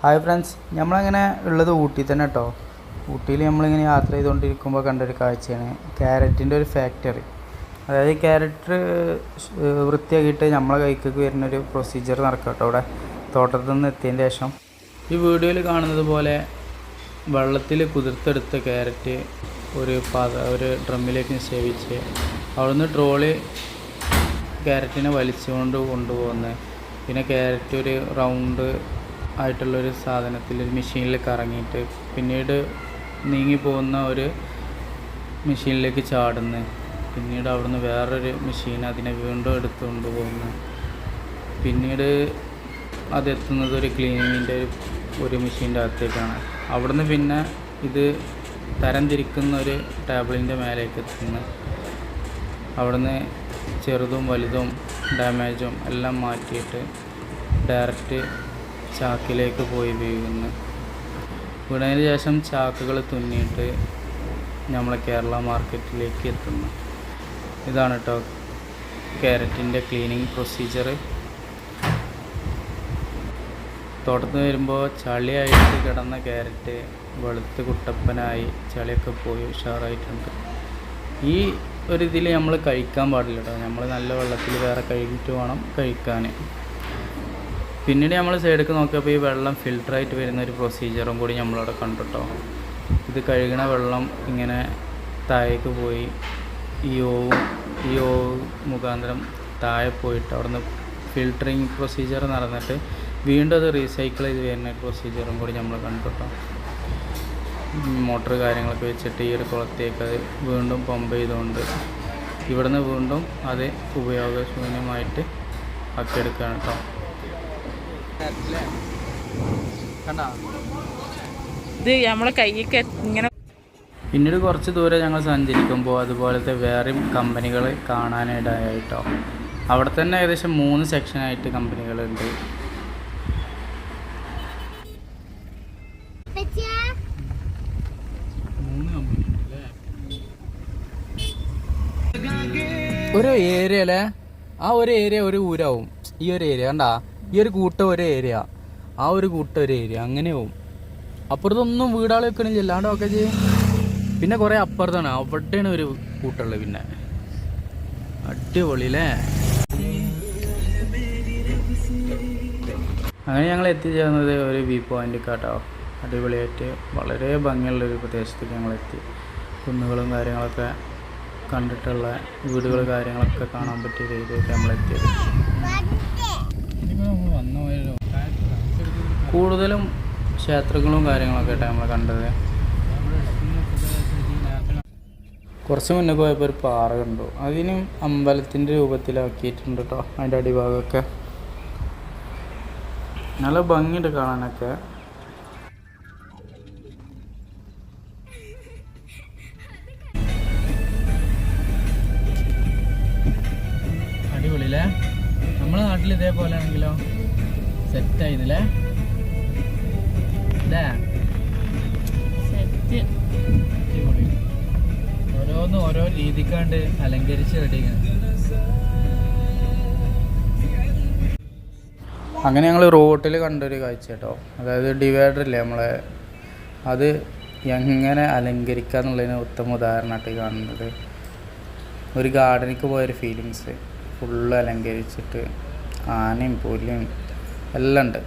Hi friends നമ്മളങ്ങനെ ഉള്ളത് ഊട്ടി തന്നെ കേട്ടോ ഊട്ടിയിൽ നമ്മളിങ്ങനെ യാത്ര ചെയ്തുകൊണ്ടിരിക്കുമ്പോൾ കണ്ടൊരു കാഴ്ചയാണ്. ക്യാരറ്റിന്റെ ഒരു ഫാക്ടറി അതായത് ക്യാരറ്റ് വൃത്തിയാക്കിയിട്ട് നമ്മളെ കൈക്കൊക്കെ വരുന്നൊരു പ്രൊസീജിയർ നടക്കും കേട്ടോ അവിടെ. തോട്ടത്തിൽ നിന്ന് എത്തിയതിന് ശേഷം. ഈ വീഡിയോയിൽ കാണുന്നത് പോലെ വെള്ളത്തിൽ കുതിർത്തെടുത്ത ക്യാരറ്റ് ഒരു പാത ഒരു ഡ്രമ്മിലേക്ക് നിക്ഷേപിച്ച് അവിടുന്ന് ട്രോളി ക്യാരറ്റിനെ വലിച്ചുകൊണ്ട് കൊണ്ടുപോകുന്നത് പിന്നെ ക്യാരറ്റ് ഒരു റൗണ്ട് ആയിട്ടുള്ളൊരു സാധനത്തിൽ ഒരു മെഷീനിൽ കറങ്ങിയിട്ട് പിന്നീട് നീങ്ങി പോകുന്ന ഒരു മെഷീനിലേക്ക് ചാടുന്നു. പിന്നീട് അവിടുന്ന് വേറൊരു മെഷീൻ അതിനെ വീണ്ടും എടുത്തുകൊണ്ട് പോകുന്നു. പിന്നീട് അതെത്തുന്നത് ഒരു ക്ലീനിങ്ങിന്റെ ഒരു മെഷീന്റെ അകത്തേക്കാണ്. അവിടുന്ന് പിന്നെ ഇത് തരംതിരിക്കുന്ന ഒരു ടേബിളിന്റെ മേലേക്ക് എത്തുന്നു. അവിടുന്ന് ചെറുതും വലുതും ഡാമേജും എല്ലാം മാറ്റിയിട്ട് ഡയറക്റ്റ് ചാക്കിലേക്ക് പോയി വീഴുന്നു. വീണതിന് ശേഷം ചാക്കുകൾ തുന്നിയിട്ട് നമ്മളെ കേരള മാർക്കറ്റിലേക്ക് എത്തുന്നു. ഇതാണ് കേട്ടോ ക്യാരറ്റിന്റെ ക്ലീനിങ് പ്രൊസീജിയർ തോട്ടത്ത് വരുമ്പോൾ ചളിയായിട്ട് കിടന്ന ക്യാരറ്റ് വെളുത്ത് കുട്ടപ്പനായി ചളിയൊക്കെ പോയി ഉഷാറായിട്ടുണ്ട്. ഈ ഒരു ഇതിൽ നമ്മൾ കഴിക്കാൻ പാടില്ല കേട്ടോ നമ്മൾ നല്ല വെള്ളത്തിൽ വേറെ കഴുകിയിട്ട് വേണം കഴിക്കാൻ. പിന്നീട് നമ്മൾ സൈഡിലേക്ക് നോക്കിയപ്പോൾ ഈ വെള്ളം ഫിൽട്ടറായിട്ട് വരുന്ന ഒരു പ്രൊസീജിയറും കൂടി നമ്മളവിടെ കണ്ടിട്ടോ. ഇത് കഴുകണ വെള്ളം ഇങ്ങനെ താഴേക്ക് പോയി ഈ ഓവും ഈ ഓവ് മുഖാന്തരം താഴെ പോയിട്ട് അവിടുന്ന് ഫിൽട്ടറിങ് പ്രൊസീജിയർ നടന്നിട്ട് വീണ്ടും അത് റീസൈക്കിൾ ചെയ്ത് വരുന്ന ഒരു പ്രൊസീജിയറും കൂടി നമ്മൾ കണ്ടിട്ടോ. മോട്ടറ് കാര്യങ്ങളൊക്കെ വെച്ചിട്ട് ഈ ഒരു കുളത്തേക്ക് അത് വീണ്ടും പമ്പ് ചെയ്തുകൊണ്ട് ഇവിടുന്ന് വീണ്ടും അത് ഉപയോഗശൂന്യമായിട്ട് ആക്കിയെടുക്കുകയാണ് കേട്ടോ. ഇത് നമ്മളെ കൈയൊക്കെ ഇങ്ങനെ പിന്നീട് കുറച്ച് ദൂരെ ഞങ്ങൾ സഞ്ചരിക്കുമ്പോൾ അതുപോലത്തെ വേറെയും കമ്പനികൾ കാണാനിടയായിട്ടോ. അവിടെ തന്നെ ഏകദേശം മൂന്ന് സെക്ഷനായിട്ട് കമ്പനികളുണ്ട്. ഒരു ഏരിയ അല്ലേ ആ ഒരു ഏരിയ ഒരു ഊരാവും. ഈ ഒരു ഏരിയ കണ്ടാ? ഈ ഒരു കൂട്ടം ഒരു ഏരിയ ആ ഒരു കൂട്ടം ഒരു ഏരിയ അങ്ങനെ പോവും. അപ്പുറത്തൊന്നും വീടാൾ വെക്കണില്ല. അല്ലാണ്ട് ഒക്കെ ചെയ്യും. പിന്നെ കുറേ അപ്പുറത്താണ്. അവിടെയാണ് ഒരു കൂട്ടുള്ളത് പിന്നെ. അടിപൊളി അല്ലേ അങ്ങനെ ഞങ്ങൾ എത്തിച്ചേർന്നത് ഒരു വ്യൂ പോയിന്റ് കേട്ടോ. അടിപൊളിയായിട്ട് വളരെ ഭംഗിയുള്ള ഒരു പ്രദേശത്തേക്ക് ഞങ്ങൾ എത്തി കുന്നുകളും കാര്യങ്ങളൊക്കെ കണ്ടിട്ടുള്ള വീടുകൾ കാര്യങ്ങളൊക്കെ കാണാൻ പറ്റിയ രീതിയിലേക്ക് നമ്മൾ എത്തിയത് കൂടുതലും ക്ഷേത്രങ്ങളും കാര്യങ്ങളൊക്കെ ആയിട്ടാണ് നമ്മൾ കണ്ടത്. കുറച്ച് മുന്നേ പോയപ്പോൾ ഒരു പാറ കണ്ടു. അതിനും അമ്പലത്തിന്റെ രൂപത്തിലാക്കിയിട്ടുണ്ട് കേട്ടോ അതിന്റെ അടിഭാഗമൊക്കെ. നല്ല ഭംഗിയുണ്ട് കാണാനൊക്കെ. അടിപൊളിയില്ലേ? നമ്മളെ നാട്ടിൽ ഇതേപോലെ ആണെങ്കിലോ? സെറ്റ് ആയിരുന്നില്ലേ ഇല്ലേ സെറ്റ് ഓരോന്നും ഓരോ രീതിക്കാണ്ട് അലങ്കരിച്ച് റെഡി അങ്ങനെ ഞങ്ങൾ റോട്ടിൽ കണ്ടൊരു കാഴ്ച കേട്ടോ. അതായത് ഡിവൈഡർ ഇല്ലേ നമ്മളെ? അത് എങ്ങനെ അലങ്കരിക്കുക എന്നുള്ളതിന് ഉത്തമ ഉദാഹരണമായിട്ട് കാണുന്നത്. ഒരു ഗാർഡനിക്ക് പോയൊരു ഫീലിങ്സ് ഫുള്ള് അലങ്കരിച്ചിട്ട് ആനയും പുലിയും എല്ലാം ഉണ്ട്.